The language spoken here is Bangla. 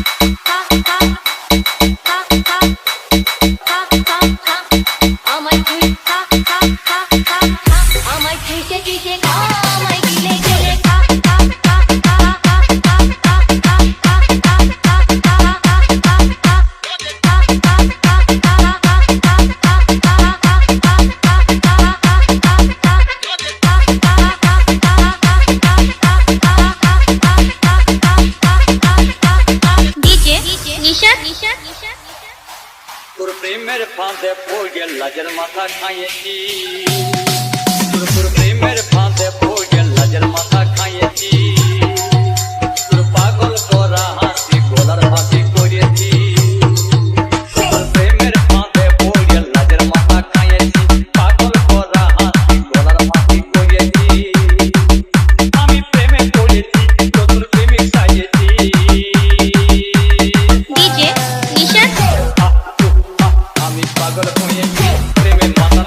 thank you তোর প্রেমের ফাঁদে পড়ে লাজের মাথা খাইয়েছি তোর প্রেমের Preme, mátala,